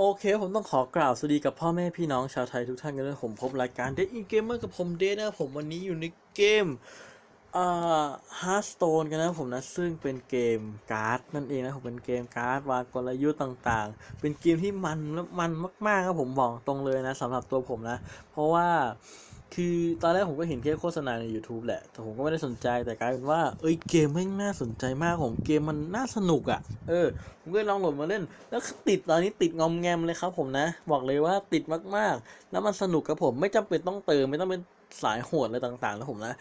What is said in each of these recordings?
โอเค ผมต้องขอกล่าวสวัสดีกับพ่อแม่พี่น้องชาวไทยทุกท่านกันด้วยผมพบรายการเดอินเกมเมอร์กับผมเดนนะผมวันนี้อยู่ในเกมอ่าฮาร์สโตนกันนะผมนะ ซึ่งเป็นเกมการ์ดนั่นเองนะผมเป็นเกมการ์ดวางกลยุทธ์ต่างๆ เป็นเกมที่มันและมันมากๆครับผมบอกตรงเลยนะสำหรับตัวผมนะ เพราะว่า คือตอนแรกผมก็เห็นแค่โฆษณาใน YouTube แหละ แต่ผมก็ไม่ได้สนใจแต่กลายเป็นว่า เอ้ยเกมแม่งน่าสนใจมากผมเกมมันน่าสนุกอะ่ะ เออ ผมก็ลองโหลดมาเล่น แล้วติดตอนนี้ติดงอมแงมเลยครับผมนะ บอกเลยว่าติดมากๆ แล้วมันสนุกกับผมไม่จำเป็นต้องเติม ไม่ต้องเป็นสายโหดอะไรต่างๆ แล้วผมนะ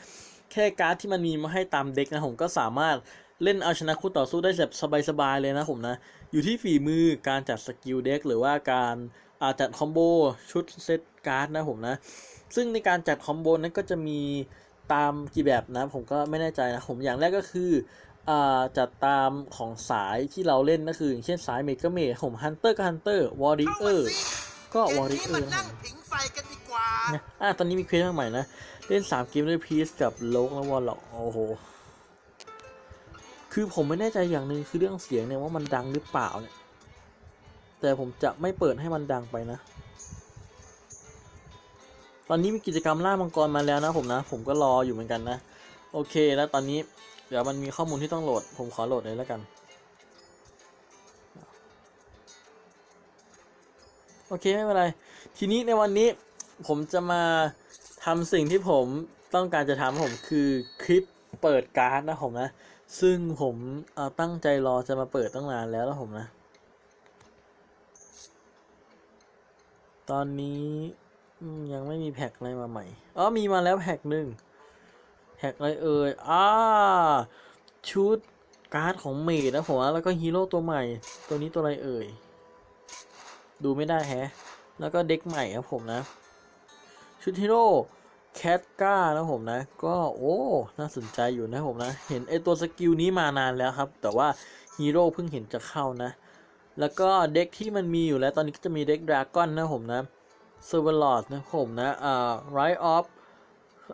แค่การ์ดที่มันมีมาให้ตามเด็กนะผมก็สามารถเล่นเอาชนะคู่ต่อสู้ได้แบบสบายๆเลยนะผมนะ อยู่ที่ฝีมือการจัดสกิลเด็กหรือว่าการ จัดคอมโบชุดเซตการ์ดนะผมนะ ซึ่งในการจัดคอมโบนั้นก็จะมีตามกี่แบบนะผมก็ไม่แน่ใจนะผมอย่างแรกก็คืออ่าจัดตามของสายที่เราเล่นก็คืออย่างเช่นสายเมกาเมทผมฮันเตอร์ก็ฮันเตอร์วอริเออร์ก็วอริเออมาร์นะนั่งผิงไฟกันดีกว่านะอะตอนนี้มีเควสมาใหม่นะ เล่น 3 เกมด้วยพีซกับโลกและวอลล็อกโอ้โห คือผมไม่แน่ใจอย่างหนึ่งคือเรื่องเสียงเนี่ยว่ามันดังหรือเปล่าเนี่ย แต่ผมจะไม่เปิดให้มันดังไปนะ ตอนนี้มีกิจกรรมล่ามังกรมาแล้วนะผมนะ ผมก็รออยู่เหมือนกันนะ โอเคแล้วตอนนี้เดี๋ยวมันมีข้อมูลที่ต้องโหลด ผมขอโหลดเลยแล้วกันโอเคไม่เป็นไร ทีนี้ในวันนี้ผมจะมาทำสิ่งที่ผมต้องการจะทำผมคือคลิปเปิดการ์ดนะผมนะ ซึ่งผมตั้งใจรอจะมาเปิดตั้งนานแล้วแล้วผมนะ ตอนนี้ยังไม่มีแพ็คอะไรมาใหม่อ๋อมีมาแล้วแพ็คหนึ่งแพ็คอะไรเอ่ยอ่าชุดการ์ดของเมดนะผมนะแล้วก็ฮีโร่ตัวใหม่ ตัวนี้ตัวอะไรเอ่ย ดูไม่ได้แฮะ แล้วก็เด็กใหม่ครับผมนะ ชุดฮีโร่แคทก้านะผมนะ ก็โอ้ น่าสนใจอยู่นะผมนะ เห็นไอตัวสกิลนี้มานานแล้วครับ แต่ว่าฮีโร่เพิ่งเห็นจะเข้านะ แล้วก็เด็กที่มันมีอยู่แล้วตอนนี้ก็จะมีเด็กดราก้อนนะผมนะเซอร์เวลอดนะผมนะอ่าไรออฟ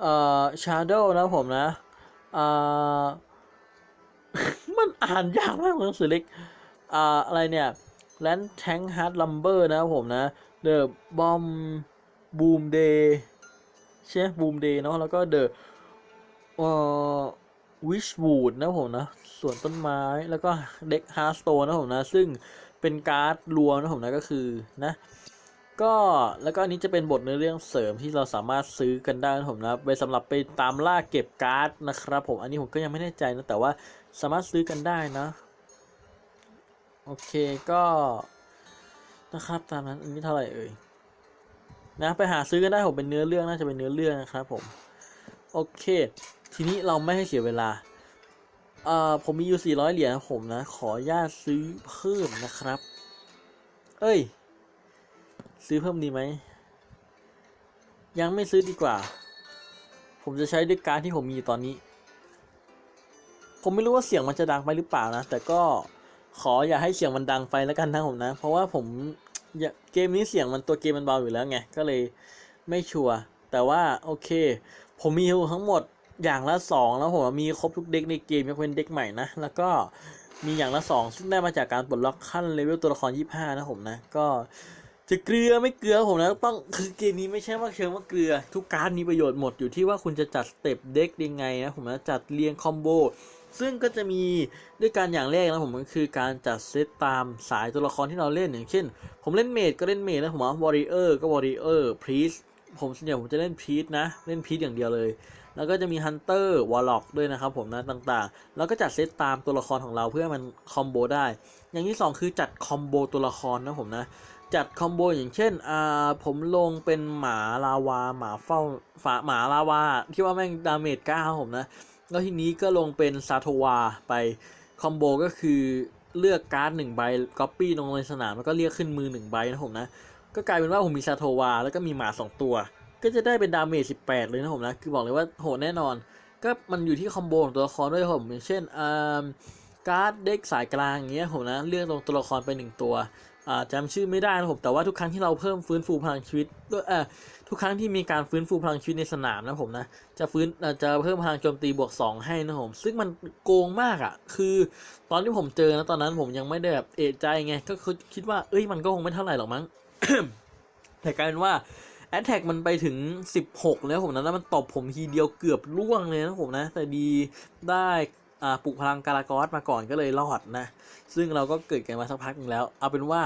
อ่าชาร์โดนะผมนะอ่ามันอ่านยากมากเลยหนังสือเล็กอ่าอะไรเนี่ยแลนแทงฮาร์ดลัมเบอร์นะผมนะเดอะบอมบูมเดย์ใช่บูมเดย์เนาะแล้วก็เดอะเอ่อวิชวูดนะผมนะส่วนต้นไม้แล้วก็เด็กฮาร์สโตนนะผมนะ ซึ่ง เป็นการ์ดรวมนะผมนะก็คือนะก็แล้วก็อันนี้จะเป็นบทในอเรื่องเสริมที่เราสามารถซื้อกันได้นะผมนะไปสำหรับไปตามล่าเก็บการ์ดนะครับ ผมอันนี้ผมก็ยังไม่แน่ใจนะแต่ว่าสามารถซื้อกันได้นะโอเคก็นะครับตามนั้นอันนี้เท่าไหร่เอ่ยนะไปหาซื้อกันได้ผมเป็นเนื้อเรื่องน่าจะเป็นเนื้อเรื่องนะครับผมโอเค ทีนี้เราไม่ให้เสียเวลา เอ่อผมมีอยู่ 400 เหรียญผมนะ ขอญาตซื้อเพิ่มนะครับ เอ้ย ซื้อเพิ่มดีไหม ยังไม่ซื้อดีกว่า ผมจะใช้ด้วยการที่ผมมีอยู่ตอนนี้ ผมไม่รู้ว่าเสียงมันจะดังไปหรือเปล่านะ แต่ก็ขออย่าให้เสียงมันดังไปแล้วกันนะผมนะ เพราะว่าผมเกมนี้เสียงมันตัวเกมมันเบาอยู่แล้วไง ก็เลยไม่ชัวร์ แต่ว่าโอเค ผมมีอยู่ทั้งหมด อย่างละสองแล้วผมมีครบทุกเด็กในเกมยกเว้นเด็กใหม่นะ แล้วก็มีอย่างละสองซึ่งได้มาจากการปลดล็อกขั้นเลเวลตัวละคร25นะผมนะ ก็จะเกลือไม่เกลือผมนะต้องคือเกมนี้ไม่ใช่ว่าเชิงว่าเกลือ ทุกการดมีประโยชน์หมดอยู่ที่ว่าคุณจะจัดสเต็ปเด็กยังไงนะผมนะจัดเรียงคอมโบซึ่งก็จะมีด้วยการอย่างแรกนะผมก็คือการจัดเซตตามสายตัวละครที่เราเล่นอย่างเช่น ผมเล่นเมดก็เล่นเมดนะผมว่าวอริเออร์ก็วอริเออร์พรีสผมส่วนใหญ่ผมจะเล่นพรีสนะ เล่นพรีสอย่างเดียวเลย แล้วก็จะมีฮันเตอร์วอลล็อกด้วยนะครับผมนะต่างๆ แล้วก็จัดเซตตามตัวละครของเราเพื่อมันคอมโบได้ อย่างที่สองคือจัดคอมโบตัวละครนะผมนะจัดคอมโบอย่างเช่นอ่าผมลงเป็นหมาลาวา หมาเฝ้าฝาหมาลาวา ที่ว่าแม่งดาเมจก้าผมนะ แล้วทีนี้ก็ลงเป็นซาโทวาไปคอมโบก็คือเลือกการ์ดหนึ่งใบก๊อปปี้ลงในสนามแล้วก็เรียกขึ้นมือหนึ่งใบนะผมนะ ก็กลายเป็นว่าผมมีซาโทวา แล้วก็มีหมาสองตัว ก็จะได้เป็นดาเมจ18 เลยนะผมนะ คือบอกเลยว่าโหดแน่นอน ก็มันอยู่ที่คอมโบของตัวละครด้วยผมอย่างเช่นอ่าการ์ดเด็กสายกลางอย่างเงี้ยผมนะเลือกลงตัวละครไปหนึ่งตัวอ่าจำชื่อไม่ได้นะผมแต่ว่าทุกครั้งที่เราเพิ่มฟื้นฟูพลังชีวิตด้วยเออทุกครั้งที่มีการฟื้นฟูพลังชีวิตในสนามนะผมนะจะฟื้นจะเพิ่มพลังโจมตีบวก 2 ให้นะผม ซึ่งมันโกงมากอะ่ะ คือตอนที่ผมเจอนะตอนนั้นผมยังไม่ได้แบบเอะใจไงก็คือคิดว่าเอ้ยมันก็คงไม่เท่าไหร่หรอกมั้งแต่กลายเป็นว่า แอ t แทกมันไปถึง 16 แล้วผมนะแล้วมันตบผมทีเดียวเกือบล่วงเลยนะผมนะ แต่ดีได้อ่าปลุกพลังการากอสมาก่อนก็เลยรอดนะ ซึ่งเราก็เกิดกันมาสักพักหนึงแล้ว เอาเป็นว่า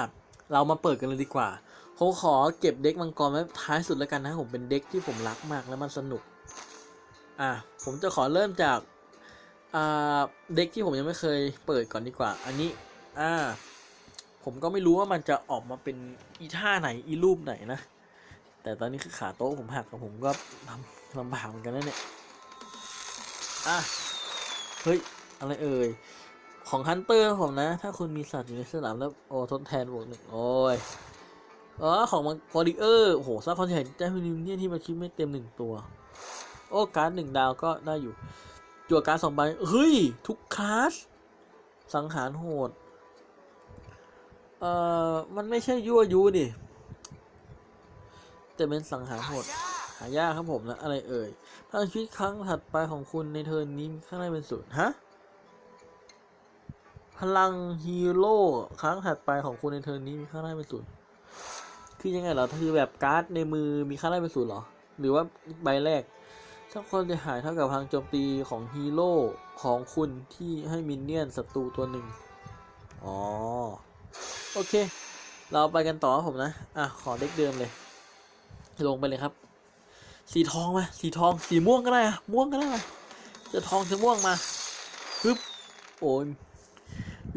เรามาเปิดกันเลยดีกว่าผมขอเก็บเด็กมังกรไว้ท้ายสุดแล้วกันนะผมเป็นเด็กที่ผมรักมากแล้วมันสนุก อะผมจะขอเริ่มจากอ่าเด็กที่ผมยังไม่เคยเปิดก่อนดีกว่า อันนี้ อ่า ผมก็ไม่รู้ว่ามันจะออกมาเป็นอีท่าไหนอีรูปไหนนะ แต่ตอนนี้คือขาโต๊ะผมหักกับผมก็ลำลำบากเหมือนกันนะเนี่ยอะเฮ้ย อะไรเอ่ย ของฮันเตอร์ผมนะ ถ้าคุณมีสัตว์อยู่ในสนามแล้วโอ้ทดแทนบวกหนึ่งโอ้ยอ๋อของมันฟอริเออร์โอ้โหซับคอนเทนต์แจ้มิวเนี่ยที่มาชิปไม่เต็มหนึ่งตัว โอ้การ์ดหนึ่งดาวก็ได้อยู่จั่วการ์ดสองใบเฮ้ย ทุกคลาสสังหารโหด เอ่อ มันไม่ใช่ยั่วยุดิ แต่เป็นสังหารโหดหายากครับผมนะอะไรเอ่ยพลังชีวิตครั้งถัดไปของคุณในเทิร์นนี้ข้างในเป็นศูนย์ฮะพลังฮีโร่ครั้งถัดไปของคุณในเทิร์นนี้มีค่าได้เป็นศูนย์คือยังไงเหรอคือแบบการ์ดในมือมีค่าได้เป็นศูนย์เหรอ หรือว่าใบแรกถ้าคนจะหายเท่ากับพลังโจมตีของฮีโร่ของคุณที่ให้มินเนี่ยนศัตรูตัวหนึ่งอ๋อ โอเค เราไปกันต่อครับผมนะ อะ ขอเด็กเดิมเลย ลงไปเลยครับ สีทองมาสีทองสีม่วงก็ได้อะม่วงก็ได้จะทองจะม่วงมาปึ๊บโอ้ย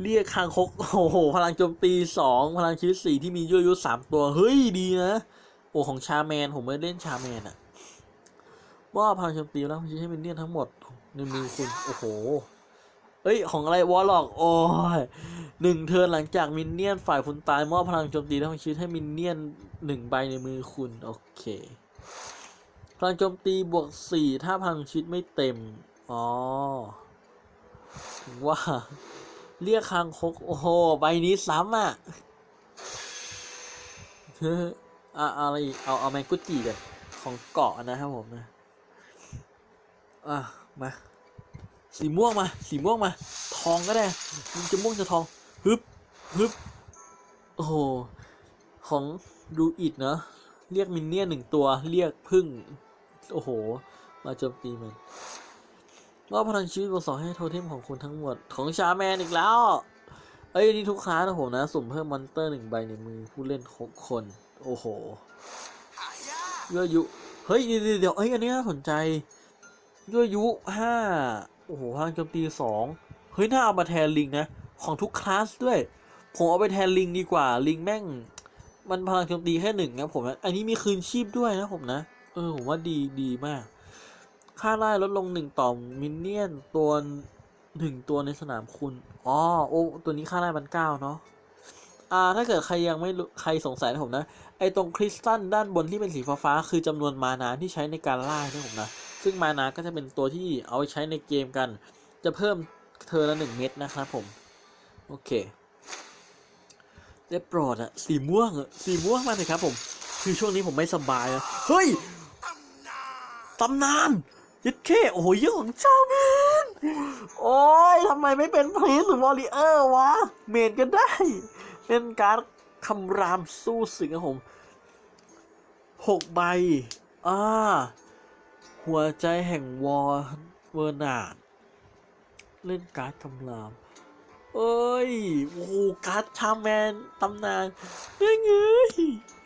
เรียกคางคกโอ้โหพลังโจมตีสองพลังชีวิตสี่ที่มียั่วยุสามตัวเฮ้ยดีนะโอ้ของชาแมนผมไม่เล่นชาแมนอะว่าพลังโจมตีแล้วพลังชีวิตให้มินเนี่ยนทั้งหมดในมือคุณโอ้โห เอ้ย ของอะไรวอลล็อกโอ้ยหนึ่งเทินหลังจากมินเนี่ยนฝ่ายคุณตายมอบพลังโจมตีและพลังชีวิตให้มินเนี่ยนหนึ่งใบในมือคุณ โอเค พลังโจมตีบวกสี่ถ้าพลังชีวิตไม่เต็ม อ๋อว่า เรียกคางคก โอ้โห ใบนี้ซ้ำอะเอะอะไรอีกเอา เอาแมงกุจิกันของเกาะนะครับผมนะ อะ มา สีม่วงมา สีม่วงมา ทองก็ได้มันจะม่วงจะทองฮึบฮึบโอ้โหของดูอิดเนอะเรียกมินเนี่ยนหนึ่งตัวเรียกพึ่ง โอ้โห มาโจมตีมันมอบพลังชีวิตบวกสองให้โทเทมของคุณทั้งหมดของชาแมนอีกแล้ว เอ้ยนี่ทุกคลาสนะผมนะสุ่มเพิ่มมอนเตอร์หนึ่งใบในมือผู้เล่นหกคน โอ้โหยั่วยุ เฮ้ยเดี๋ยวเดี๋ยวเอ้ยอันนี้น่าสนใจยั่วยุห้า อ้โหพลังโจมตีสองเฮ้ยน่าเอามาแทนลิงนะ ของทุกคลาสด้วย ผมเอาไปแทนลิงดีกว่า ลิงแม่ง มันพลังโจมตีแค่หนึ่งนะผมนะ อันนี้มีคืนชีพด้วยนะผมนะ เออผมว่าดีดีมาก ค่าไล่ลดลงหนึ่งต่อมินเนี่ยนตัวหนึ่งตัวในสนามคุณ อ๋อ โอ้ ตัวนี้ค่าไล่มันเก้าเนาะอ่าถ้าเกิดใครยังไม่ใครสงสัยนะผมนะ ไอตรงคริสตัลด้านบนที่เป็นสีฟ้าๆคือจำนวนมานาที่ใช้ในการล่านะผมนะ ซึ่งมานาก็จะเป็นตัวที่เอาไว้ใช้ในเกมกัน จะเพิ่มเธอละหนึ่งเม็ดนะครับผม โอเคได้โปรดอะสีม่วงอะสีม่วงมาเลยครับผม คือช่วงนี้ผมไม่สบายอะเฮ้ยตำนานยัดเข้โอ้โหเยอะของเจ้าเมนโอ้ยทำไมไม่เป็นพรีสหรือวอลเลเยอร์วะ เมนก็ได้เล่นการคำรามสู้ศึกครับผมหกใบ อ่า หัวใจแห่งวอร์เวอร์นาดเล่นการ์ดคำราม เอ้ย โอ้โหการ์ดชาแมนตำนานเฮ้ยเง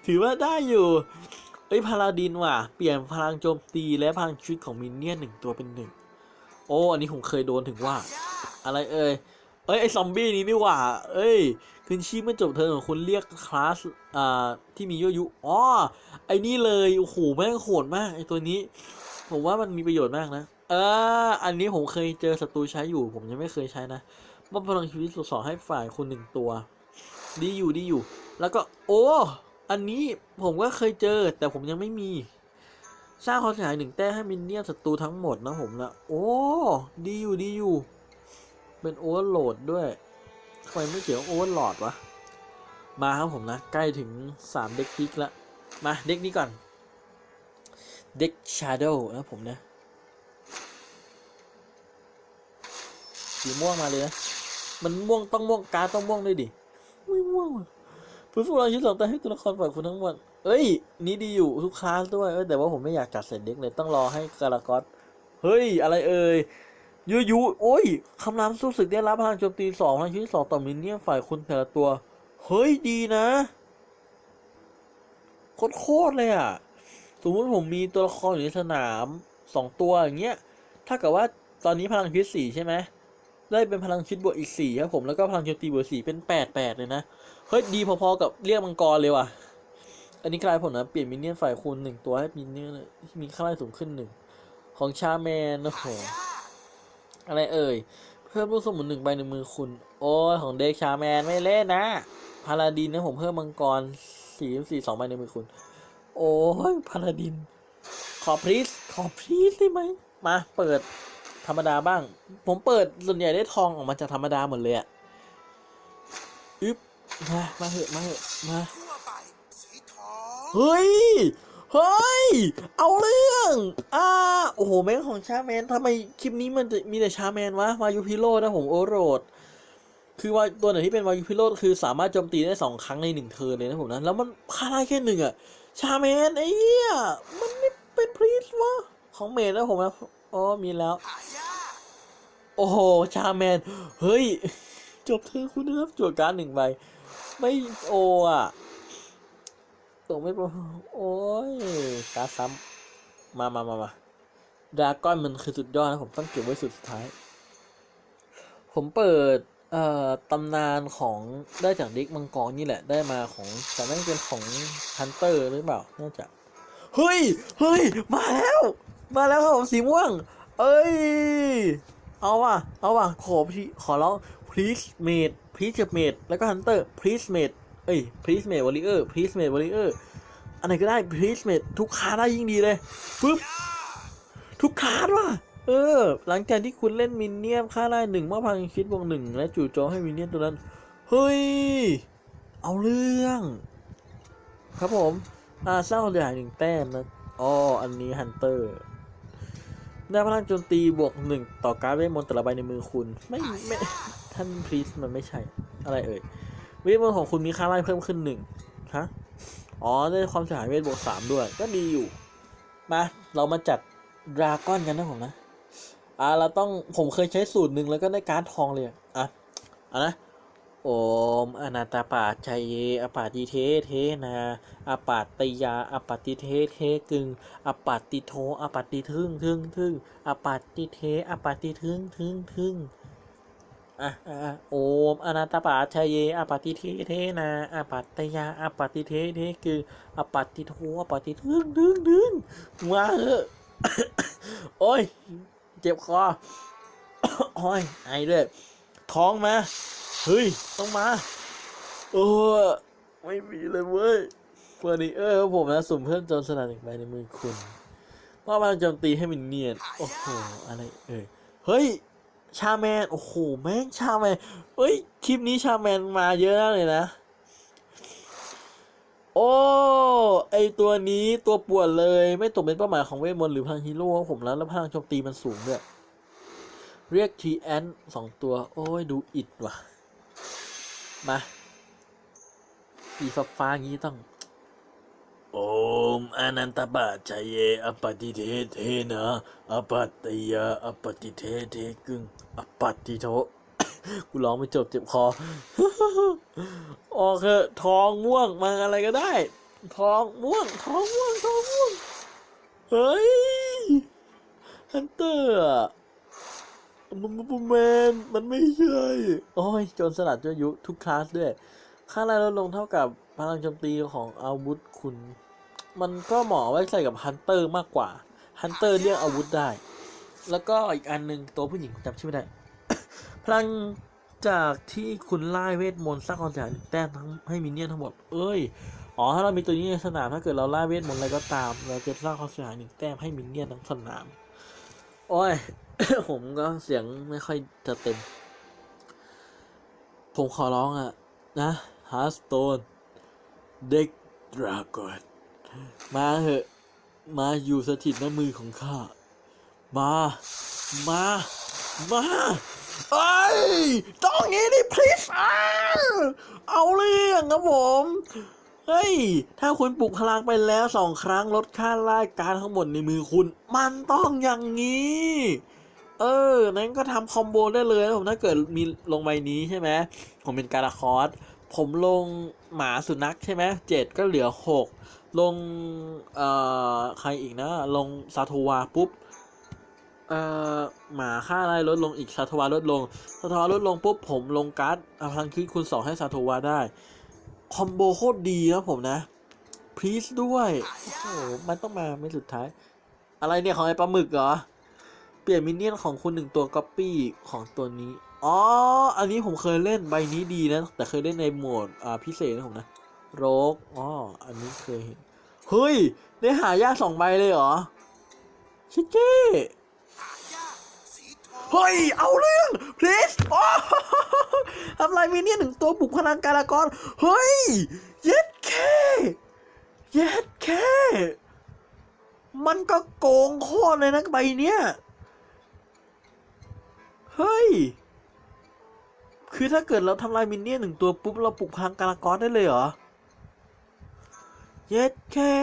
ถือว่าได้อยู่เอ้ยพาลาดินว่ะ เปลี่ยนพลังโจมตีและพลังชีวิตของมินเนี่ยนหนึ่งตัวเป็นหนึ่งโอ้อันนี้ผมเคยโดนถึงว่า อะไรเอ่ยเอ้ยไอซอมบี้นี้นี่หว่า เอ้ยคืนชีพเมื่อจบเทิร์นของคุณเรียกคลาสอ่าที่มียั่วยุอ๋อไอนี่เลยโอ้โหแม่งโหดมากไอตัวนี้ ผมว่ามันมีประโยชน์มากนะ เออ อันนี้ผมเคยเจอศัตรูใช้อยู่ ผมยังไม่เคยใช้นะมอบพลังชีวิตสองให้ฝ่ายคุณหนึ่งตัว ดีอยู่ดีอยู่ แล้วก็ โอ้ อันนี้ผมก็เคยเจอ แต่ผมยังไม่มี สร้างความเสียหายหนึ่งแต้ให้มินเนี่ยนศัตรูทั้งหมดนะผมนะ โอ้ ดีอยู่ดีอยู่ เป็นโอเวอร์โหลดด้วยทำไมไม่เกี่ยวโอเวอร์โหลดวะ มาครับผมนะ ใกล้ถึงสามเด็กพีคละ มาเด็กนี้ก่อน เด็กชาร์โดนะผมนะสีม่วงมาเลยนะ มันม่วงต้องม่วงการต้องม่วงด้วยดิ ไม่ม่วงว่ะฟื้นฟูเราชิ้นสองแต่ให้ตัวละครฝ่ายคุณทั้งหมดเอ้ย นี่ดีอยู่ทุกคลาสด้วย แต่ว่าผมไม่อยากจัดเสร็จเด็กเลยต้องรอให้กาลากอสเฮ้ย อะไรเอ่ยยูยูโอ้ยคำรามสู้ศึกได้รับพลังโจมตีสองพลังชิ้นสองต่อมินเนี่ยฝ่ายคุณแต่ละตัว เฮ้ยดีนะโคตรโคตรเลยอะ สมมติผมมีตัวละครอยู่ในสนามสองตัวอย่างเงี้ยถ้ากับว่าตอนนี้พลังชีวิตสี่ใช่ไหมได้เป็นพลังชีวิตบวกอีกสี่ครับผมแล้วก็พลังโจมตีบวกสี่เป็นแปดแปดเลยนะเฮ้ยดีพอๆกับเรียกมังกรเลยว่ะ อันนี้กลายผลนะเปลี่ยนมินเนี่ยนฝ่ายคูณหนึ่งตัวให้มินเนี่ยนมีค่าไล่สูงขึ้นหนึ่งของชาแมนโอ้โหอะไรเอ่ยเพิ่มลูกสมุนหนึ่งใบในมือคุณ โอ้ของเด็กชาแมนไม่เล่นนะพาลาดินนะผมเพิ่มมังกรสี่สี่สองใบในมือคุณ โอ้ยพาลาดิน ขอพรีสขอพรีสได้ไหม มาเปิดธรรมดาบ้าง ผมเปิดส่วนใหญ่ได้ทองออกมาจากธรรมดาหมดเลยอะอึ๊บมามาเหอะมาเหอะมาทั่วไปสีทองเฮ้ย เฮ้ย เอาเรื่อง อ่า โอ้โห แม่งของชาแมนทำไมคลิปนี้มันจะมีแต่ชาแมนวะ วายุพิโรธนะผมโอโรด คือว่าตัวไหนที่เป็นวายุพิโรธคือสามารถโจมตีได้สองครั้งในหนึ่งเทิร์นเลยนะผมนะ แล้วมันค่าได้แค่หนึ่งอะ ชาแมนไอ้เหี้ยมันไม่เป็นพรีสวะของเมดนะผมนะอ๋อมีแล้ว โอ้โห ชาแมน เฮ้ย จบเธอคุณนะครับจวดการหนึ่งใบ ไม่โออะตัวไม่โปรโอ้ยการซ้ำมามามามาดาก้อนมันคือสุดยอดนะผมต้องเก็บไว้สุดท้าย ผมเปิด เอ่อตำนานของได้จากด็กมังกรนี่แหละได้มาของแต่นั่นเป็นของฮันเตอร์หรือเปล่าน่าจะเฮ้ยเฮ้ยมาแล้ว มาแล้วครับผมสีม่วง เอ้ย เอาว่ะเอาว่ะขอพี่ขอร้อง please mate please mate แล้วก็ hunter please mate เอ้ย please mate warrior please mate warrior อันไหนก็ได้ please mate ทุกคาได้ยิ่งดีเลยปึ๊บทุกคาว่ะ เออ หลังจากที่คุณเล่นมินเนี่ยนค่าได้หนึ่งมอบพลังคิดบวกหนึ่งและจู่โจมให้มินเนี่ยนตัวนั้น เฮ้ย เอาเรื่อง ครับผมอ่าสร้าเสียหายหนึ่งแต้มนะอ๋ออันนี้ฮันเตอร์ได้พลังโจมตีบวกหนึ่งต่อการดเวทมนต์แต่ละใบในมือคุณ ไม่ไม่ท่านพรีสมันไม่ใช่ อะไรเอ่ยเวทมนต์ของคุณมีค่าไล่เพิ่มขึ้นหนึ่งฮะอ๋อได้ความเสียหายเวทบวกสามด้วย ก็ดีอยู่ มา เรามาจัดดราก้อนกันนะผมนะ อ่าเราต้องผมเคยใช้สูตรหนึ่งแล้วก็ได้การ์ดทองเลย อะอะนะโอมอนาตาปาชัยเยอปาติเทเทนาอปาตยาอปาติเทเทกึงอปาติโทอปาติทึงทึงทึงอปาติเทอปาติทึงทึงทึงอะอะอะโอมอนาตาปาชัยเยอปาติเทเทนาอปาตยาอปาติเทเทกึงอปาติโทอปาติทึงทึงทึงมาเถอะโอ้ย เจ็บคอโอ้ยไอด้วยท้องมาเฮ้ยต้องมาโอ้ไม่มีเลยเว้ยเฟอร์นิเออร์ครับผมนะสุ่มเพิ่มโจนสลัดหนึ่งใบในมือคุณมอบพลังโจมตีให้มินเนียนโอ้โหอะไรเอ่ยเฮ้ยชาแมน โอ้โห แม่งชาแมน เฮ้ย คลิปนี้ชาแมนมาเยอะมากเลยนะ โอ้ ไอตัวนี้ตัวปวดเลย ไม่ตกเป็นเป้าหมายของเวทมนต์หรือพลังฮีโร่ของผมแล้ว แล้วพลังโจมตีมันสูงด้วย เรียกทีแอนสองตัว โอ้ย ดูอิดว่ะ มาสีฟ้าฟ้างี้ต้อง โอมอนันตบาชัยเยอปฏิเทเทนะอปัตยาอปฏิเทเทกึงอปัตติโท กูร้องไม่จบเจ็บคอโอเคท้องม่วงมาอะไรก็ได้ ท้องม่วง ท้องม่วง ท้องม่วง เฮ้ยฮันเตอร์อะมันมันแมนมันไม่ใช่ โอ้ยโจรสลัดด้วยยุทุกคลาสด้วย ค่าแรงลดลงเท่ากับพลังโจมตีของอาวุธคุณ มันก็เหมาะไว้ใส่กับฮันเตอร์มากกว่า ฮันเตอร์เรียกอาวุธได้ แล้วก็อีกอันหนึ่งตัวผู้หญิงจำชื่อไม่ได้ พลังจากที่คุณไล่เวทมนต์สร้างความเสียหายหนึ่งแต้มทั้งให้มินเนี่ยนทั้งหมด เอ้ย อ๋อ ถ้าเรามีตัวนี้ในสนาม ถ้าเกิดเราไล่เวทมนต์อะไรก็ตาม เราจะสร้างความเสียหายหนึ่งแต้มให้มินเนี่ยนทั้งสนาม โอ้ย ผมก็เสียงไม่ค่อยจะเต็ม ผมขอร้องอะนะฮาร์สโตน เด็กดราก้อนมาเถอะ มาอยู่สถิตในมือของข้า มา มา มา เอ้ยต้องงี้ดิ please อ้าเอาเรื่องครับผม เฮ้ย ถ้าคุณปลุกพลังไปแล้วสองครั้งลดค่าไล่การทั้งหมดในมือคุณ มันต้องอย่างนี้ เออ นั้นก็ทำคอมโบได้เลยนะผมถ้าเกิดมีลงใบนี้ใช่ไหม ผมเป็นการาคอสผมลงหมาสุนัขใช่ไหมเจ็ดก็เหลือหกลง เอ่อ ใครอีกนะ ลงซาโทวาปุ๊บ เอ่อหมาค่าอะไรลดลงอีกซาโทวาลดลงซาโทวาลดลงปุ๊บผมลงการ์ดเอาพลังคลิกคูณสองให้ซาโทวาได้คอมโบโคตรดีครับผมนะพรีสด้วยโอ้โหมันต้องมาไม่สุดท้าย อะไรเนี่ยของไอ้ปลาหมึกเหรอ เปลี่ยนมินเนี่ยนของคุณหนึ่งตัวก๊อปปี้ของตัวนี้ อ๋อ อันนี้ผมเคยเล่นใบนี้ดีนะ แต่เคยเล่นในโหมดอ่าพิเศษนะผมนะโรกอ๋ออันนี้เคยเห็นเฮ้ย ได้หายากสองใบเลยเหรอชิคกี้ เฮ้ย เอาเรื่อง please โอ้ทำลายมินเนี่ยนหนึ่งตัวบุกพลังการากรเฮ้ย เย็ดแค่เย็ดแค่มันก็โกงโคตรเลยนะใบเนี้ย เฮ้ย คือถ้าเกิดเราทำลายมินเนี่ยนหนึ่งตัวปุ๊บ เราปลุกพลังการากรได้เลยเหรอ เย็ดแค่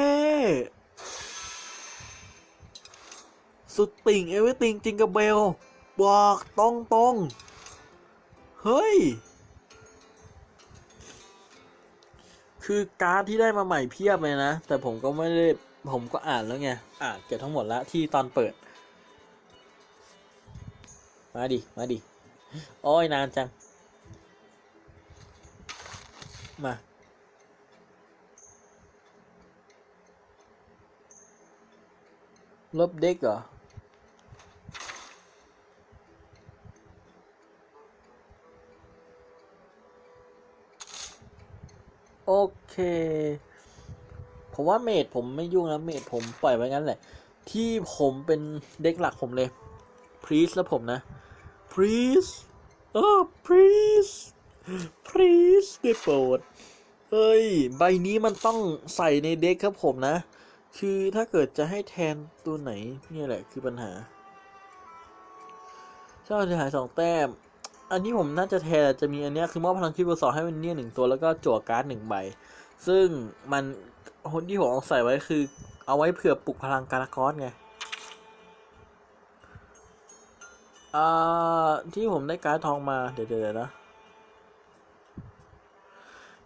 สุดติ่งเอเวอร์ติงจิงกับเบล บอกตรงตรงๆเฮ้ย คือการ์ดที่ได้มาใหม่เพียบเลยนะ แต่ผมก็ไม่ได้ ผมก็อ่านแล้วไง อ่านเกือบทั้งหมดแล้วที่ตอนเปิด มาดิ มาดิ โอ้ยนานจัง มาลบเด็กเหรอ โอเค ผมว่าเมดผมไม่ยุ่งนะเมดผมปล่อยไว้งั้นแหละ ที่ผมเป็นเด็กหลักผมเลยพรีสแล้วผมนะพรีสเออพรีสพรีสได้โปรดเฮ้ย ใบนี้มันต้องใส่ในเด็กครับผมนะ คือถ้าเกิดจะให้แทนตัวไหนเนี่ยแหละคือปัญหาชอบจะหายสองแต้ม อันนี้ผมน่าจะแทนจะมีอันเนี้ยคือมอบพลังคิดบวกสองให้มันเนี่ยหนึ่งตัวแล้วก็จั่วการ์ดหนึ่งใบ ซึ่งมันคนที่ผมเอาใส่ไว้คือ เอาไว้เผื่อปลุกพลังการากอสไงอ่าที่ผมได้การ์ดทองมาเดี๋ยวเดี๋ยวนะ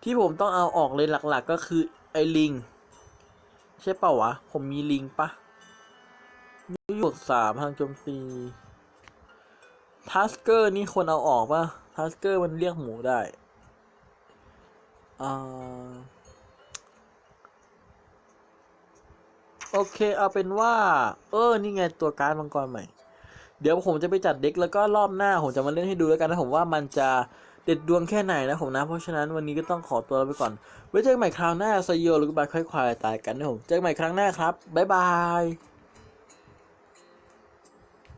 ที่ผมต้องเอาออกเลยหลักๆ ก็คือไอ้ลิง ใช่เปล่าวะ ผมมีลิงปะยุยบสามพลังโจมตี ทัสเกอร์นี่ควรเอาออกปะทัสเกอร์มันเรียกหมูได้อ่าโอเค เอาเป็นว่า เออ นี่ไงตัวการ์ดมังกรใหม่ เดี๋ยวผมจะไปจัดเด็กแล้วก็รอบหน้า ผมจะมาเล่นให้ดูแล้วกันนะผมว่ามันจะเด็ดดวงแค่ไหนนะผมนะ เพราะฉะนั้นวันนี้ก็ต้องขอตัวลาไปก่อน ไว้เจอกันใหม่คราวหน้าไซโยหรือบายค่อยควายตายกันนะผม เจอกันใหม่ครั้งหน้าครับ บ๊ายบาย